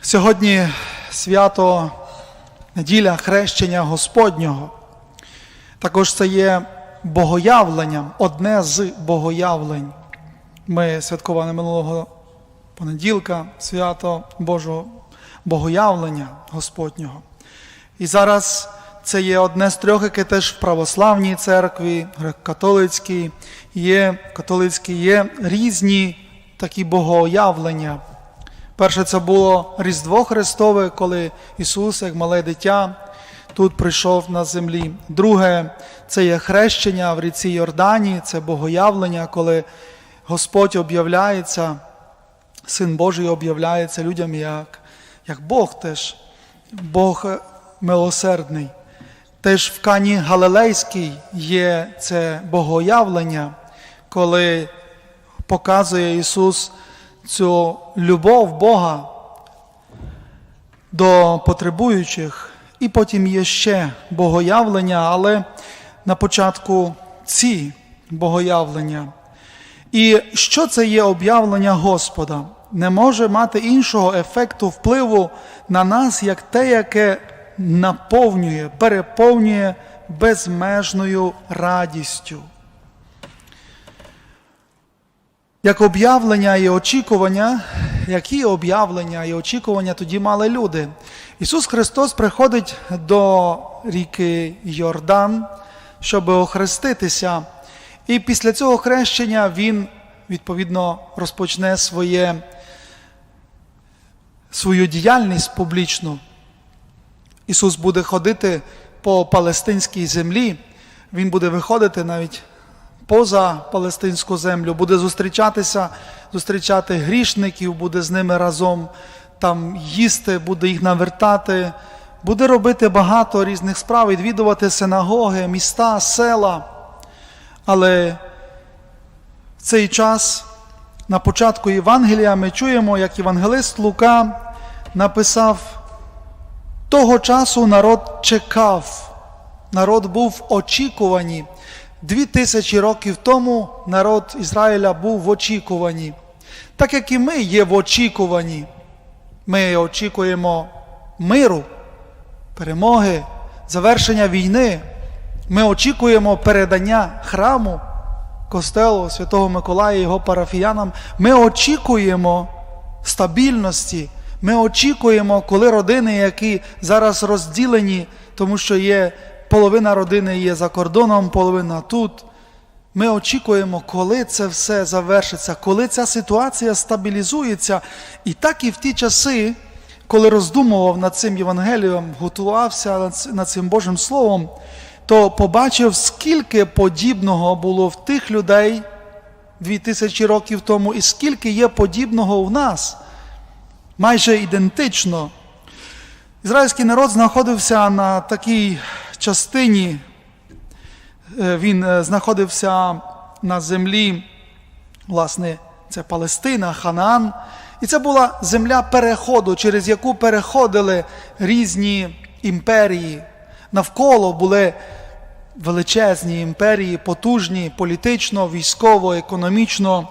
Сьогодні свято неділя хрещення Господнього. Також це є богоявленням, одне з богоявлень. Ми святкували минулого понеділка свято Божого богоявлення Господнього. І зараз це є одне з трьох, яке теж в православній церкві, греко-католицькій, є, католицькій, є різні такі богоявлення. Перше це було Різдво Христове, коли Ісус, як мале дитя, тут прийшов на землі. Друге це є хрещення в ріці Йордані, це богоявлення, коли Господь об'являється, Син Божий об'являється людям як, як Бог теж, Бог милосердний. Теж в Кані Галилейській є це богоявлення, коли показує Ісус цю любов Бога до потребуючих, і потім є ще богоявлення, але на початку ці богоявлення. І що це є об'явлення Господа? Не може мати іншого ефекту впливу на нас, як те, яке наповнює, переповнює безмежною радістю. Як об'явлення і очікування, які об'явлення і очікування тоді мали люди? Ісус Христос приходить до ріки Йордан, щоб охреститися. І після цього хрещення Він, відповідно, розпочне своє, свою діяльність публічну. Ісус буде ходити по палестинській землі, Він буде виходити навіть поза палестинську землю, буде зустрічатися, зустрічати грішників, буде з ними разом там їсти, буде їх навертати, буде робити багато різних справ, відвідувати синагоги, міста, села. Але в цей час на початку Євангелія ми чуємо, як євангелист Лука написав, того часу народ чекав, народ був в очікуванні. Дві тисячі років тому народ Ізраїля був в очікуванні. Так як і ми є в очікуванні, ми очікуємо миру, перемоги, завершення війни. Ми очікуємо передання храму, костелу Святого Миколая і його парафіянам. Ми очікуємо стабільності. Ми очікуємо, коли родини, які зараз розділені, тому що є половина родини є за кордоном, половина тут. Ми очікуємо, коли це все завершиться, коли ця ситуація стабілізується. І так і в ті часи, коли роздумував над цим Євангелієм, готувався над цим Божим Словом, то побачив, скільки подібного було в тих людей дві тисячі років тому, і скільки є подібного в нас. Майже ідентично. Ізраїльський народ знаходився на такій частині, він знаходився на землі, власне, це Палестина, Ханаан. І це була земля переходу, через яку переходили різні імперії. Навколо були величезні імперії, потужні політично, військово, економічно.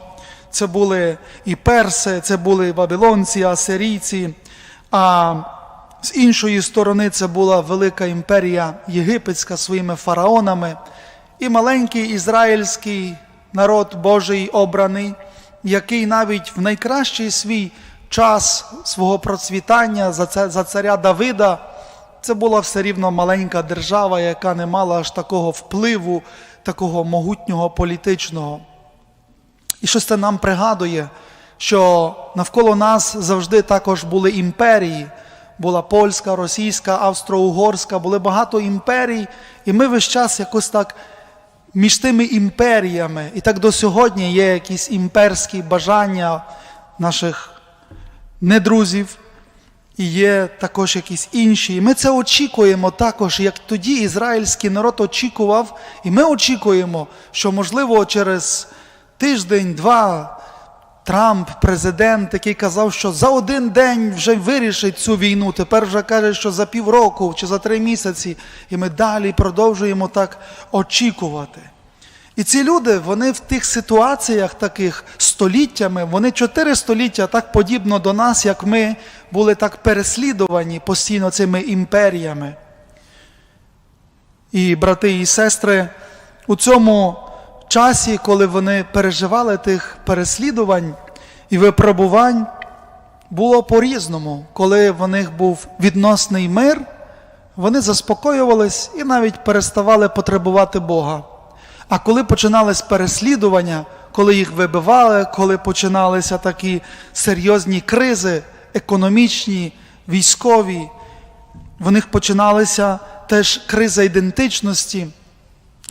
Це були і перси, це були вавилонці, асирійці. А з іншої сторони, це була велика імперія єгипетська своїми фараонами, і маленький ізраїльський народ Божий обраний, який навіть в найкращий свій час свого процвітання за царя Давида, це була все рівно маленька держава, яка не мала аж такого впливу, такого могутнього політичного. І щось це нам пригадує, що навколо нас завжди також були імперії була польська, російська, австро-угорська, були багато імперій, і ми весь час якось так між тими імперіями, і так до сьогодні є якісь імперські бажання наших недрузів, і є також якісь інші. І ми це очікуємо також, як тоді ізраїльський народ очікував, і ми очікуємо, що, можливо, через тиждень, два. Трамп, президент, який казав, що за один день вже вирішить цю війну. Тепер вже каже, що за півроку чи за три місяці, і ми далі продовжуємо так очікувати. І ці люди, вони в тих ситуаціях таких століттями, вони чотири століття так подібно до нас, як ми, були так переслідувані постійно цими імперіями. І брати і сестри, у цьому часі, коли вони переживали тих переслідувань і випробувань, було по-різному. Коли в них був відносний мир, вони заспокоювались і навіть переставали потребувати Бога. А коли починались переслідування, коли їх вибивали, коли починалися такі серйозні кризи, економічні, військові, в них починалися теж криза ідентичності.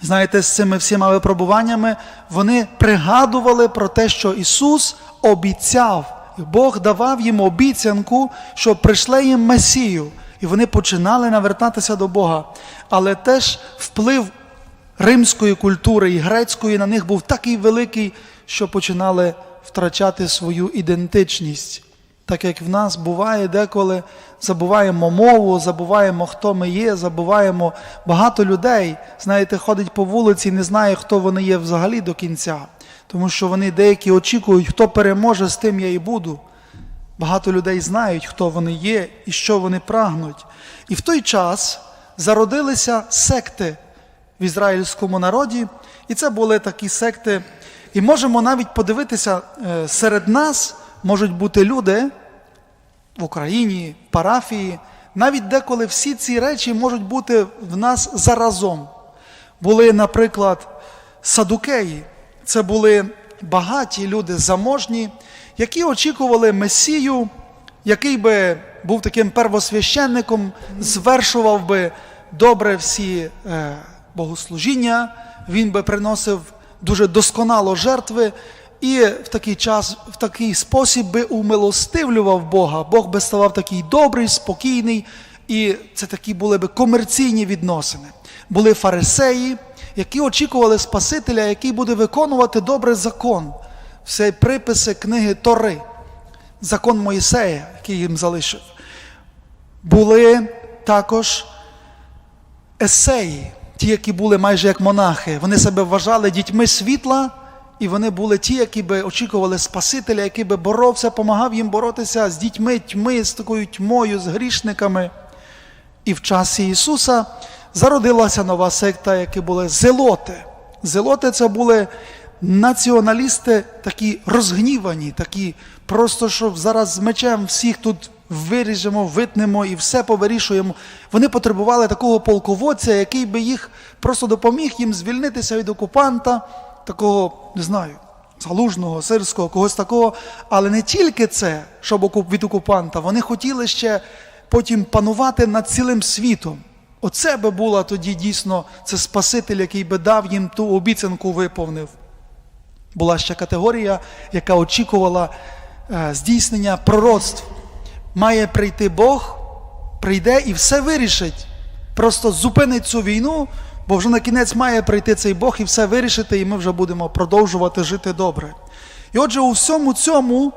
Знаєте, з цими всіма випробуваннями вони пригадували про те, що Ісус обіцяв, і Бог давав їм обіцянку, що прийшле їм Месію, і вони починали навертатися до Бога. Але теж вплив римської культури і грецької на них був такий великий, що починали втрачати свою ідентичність. Так як в нас буває деколи забуваємо мову, забуваємо, хто ми є, забуваємо багато людей, знаєте, ходить по вулиці і не знає, хто вони є взагалі до кінця. Тому що вони деякі очікують, хто переможе, з тим я і буду. Багато людей знають, хто вони є і що вони прагнуть. І в той час зародилися секти в ізраїльському народі, і це були такі секти. І можемо навіть подивитися, е, серед нас можуть бути люди в Україні, парафії, навіть деколи всі ці речі можуть бути в нас заразом. Були, наприклад, садукеї, це були багаті люди, заможні, які очікували Месію, який би був таким первосвященником, звершував би добре всі е, богослужіння, він би приносив дуже досконало жертви, і в такий час, в такий спосіб би умилостивлював Бога. Бог би ставав такий добрий, спокійний, і це такі були би комерційні відносини. Були фарисеї, які очікували Спасителя, який буде виконувати добре закон, все приписи книги Тори, закон Моїсея, який їм залишив. Були також есеї, ті, які були майже як монахи. Вони себе вважали дітьми світла, і вони були ті, які би очікували Спасителя, який би боровся, помагав їм боротися з дітьми тьми, з такою тьмою, з грішниками. І в часі Ісуса зародилася нова секта, які були зелоти. Зелоти це були націоналісти, такі розгнівані, такі просто, що зараз з мечем всіх тут виріжемо, витнемо і все повирішуємо. Вони потребували такого полководця, який би їх просто допоміг їм звільнитися від окупанта, такого, не знаю, залужного, сирського, когось такого. Але не тільки це, щоб від окупанта, вони хотіли ще потім панувати над цілим світом. Оце би була тоді дійсно це Спаситель, який би дав їм ту обіцянку виповнив. Була ще категорія, яка очікувала е, здійснення пророцтв. Має прийти Бог, прийде і все вирішить. Просто зупинить цю війну, бо вже на кінець має прийти цей Бог і все вирішити, і ми вже будемо продовжувати жити добре. І отже, у всьому цьому,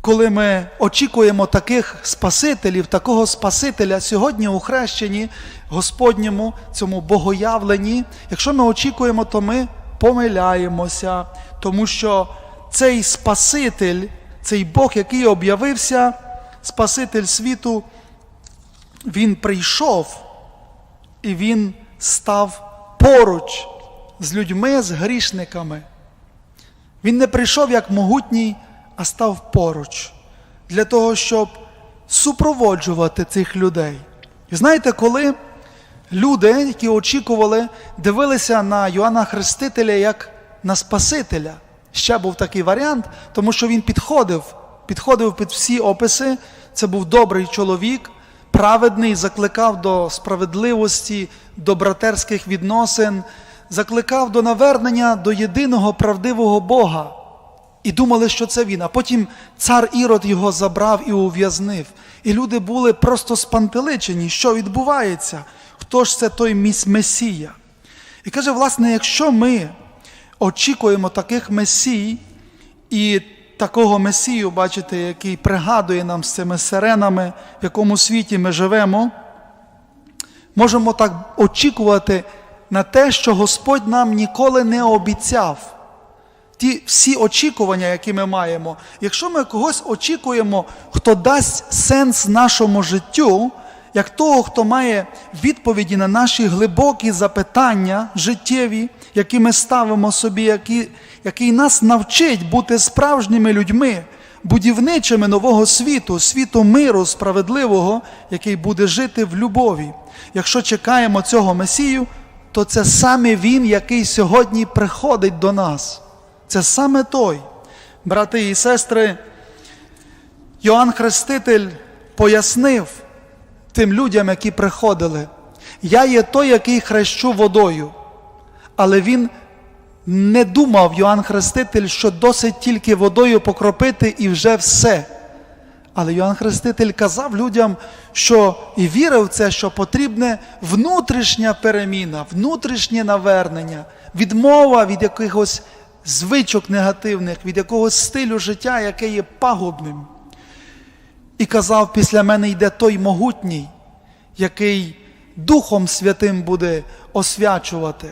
коли ми очікуємо таких Спасителів, такого Спасителя сьогодні у хрещенні Господньому, цьому богоявленні, якщо ми очікуємо, то ми помиляємося, тому що цей Спаситель, цей Бог, який об'явився, Спаситель світу, він прийшов і він став поруч з людьми, з грішниками. Він не прийшов як могутній, а став поруч для того, щоб супроводжувати цих людей. І знаєте, коли люди, які очікували, дивилися на Йоанна Хрестителя як на Спасителя, ще був такий варіант, тому що він підходив, підходив під всі описи. Це був добрий чоловік, праведний, закликав до справедливості, до братерських відносин, закликав до навернення до єдиного правдивого Бога. І думали, що це він. А потім цар Ірод його забрав і ув'язнив. І люди були просто спантеличені, що відбувається, хто ж це той Месія. І каже, власне, якщо ми очікуємо таких месій і такого месію, бачите, який пригадує нам з цими сиренами, в якому світі ми живемо, можемо так очікувати на те, що Господь нам ніколи не обіцяв. Ті всі очікування, які ми маємо, якщо ми когось очікуємо, хто дасть сенс нашому життю, як того, хто має відповіді на наші глибокі запитання життєві, які ми ставимо собі, які, який нас навчить бути справжніми людьми, будівничими нового світу, світу миру справедливого, який буде жити в любові. Якщо чекаємо цього Месію, то це саме Він, який сьогодні приходить до нас. Це саме той. Брати і сестри, Йоанн Хреститель пояснив тим людям, які приходили, я є той, який хрещу водою. Але він не думав, Йоанн Хреститель, що досить тільки водою покропити і вже все. Але Йоанн Хреститель казав людям, що і вірив в це, що потрібна внутрішня переміна, внутрішнє навернення, відмова від якихось звичок негативних, від якогось стилю життя, яке є пагубним. І казав, після мене йде той могутній, який Духом Святим буде освячувати,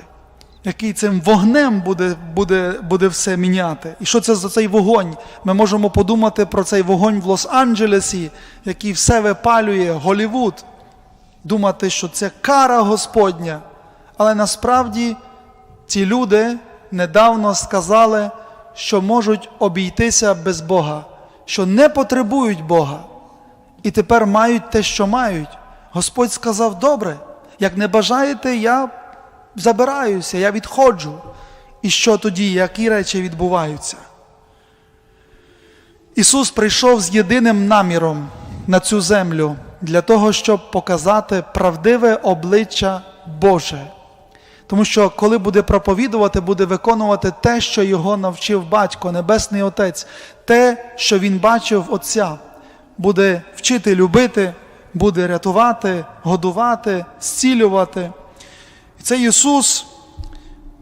який цим вогнем буде, буде, буде все міняти. І що це за цей вогонь? Ми можемо подумати про цей вогонь в Лос-Анджелесі, який все випалює, Голівуд, думати, що це кара Господня. Але насправді ці люди недавно сказали, що можуть обійтися без Бога, що не потребують Бога. І тепер мають те, що мають. Господь сказав: добре, як не бажаєте, я забираюся, я відходжу. І що тоді, які речі відбуваються? Ісус прийшов з єдиним наміром на цю землю для того, щоб показати правдиве обличчя Боже. Тому що, коли буде проповідувати, буде виконувати те, що його навчив батько, Небесний Отець, те, що він бачив Отця, буде вчити любити, буде рятувати, годувати, зцілювати. І цей Ісус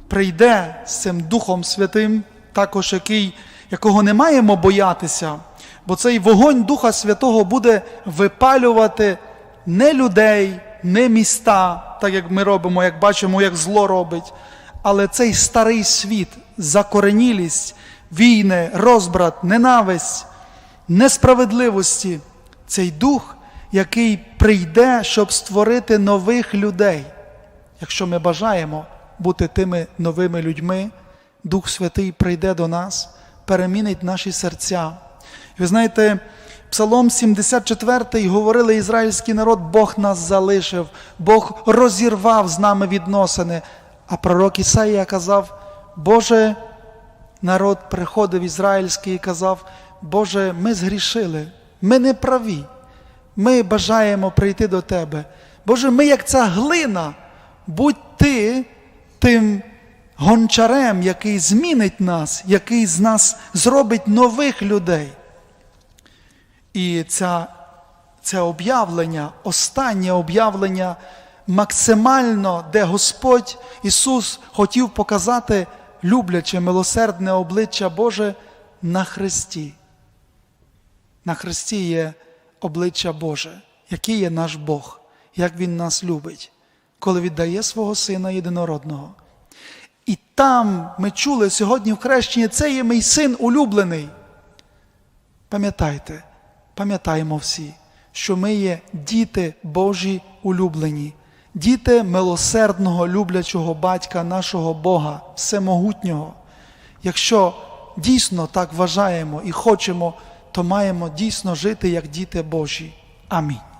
прийде з цим Духом Святим, також який, якого не маємо боятися, бо цей вогонь Духа Святого буде випалювати не людей, не міста, так як ми робимо, як бачимо, як зло робить, але цей старий світ, закоренілість, війни, розбрат, ненависть, несправедливості, цей дух, який прийде, щоб створити нових людей. Якщо ми бажаємо бути тими новими людьми, Дух Святий прийде до нас, перемінить наші серця. Ви знаєте, Псалом 74 говорили ізраїльський народ, Бог нас залишив, Бог розірвав з нами відносини. А пророк Ісаїя казав, Боже, народ приходив ізраїльський і казав, Боже, ми згрішили, ми не праві, ми бажаємо прийти до Тебе. Боже, ми як ця глина, будь Ти тим гончарем, який змінить нас, який з нас зробить нових людей. І ця, це об'явлення, останнє об'явлення, максимально, де Господь Ісус хотів показати любляче, милосердне обличчя Боже на Христі. На Христі є обличчя Боже, який є наш Бог, як Він нас любить, коли віддає свого Сина єдинородного. І там ми чули сьогодні в хрещенні, це є мій син улюблений. Пам'ятайте, пам'ятаємо всі, що ми є діти Божі улюблені, діти милосердного, люблячого батька нашого Бога, всемогутнього. Якщо дійсно так вважаємо і хочемо, то маємо дійсно жити як діти Божі. Амінь.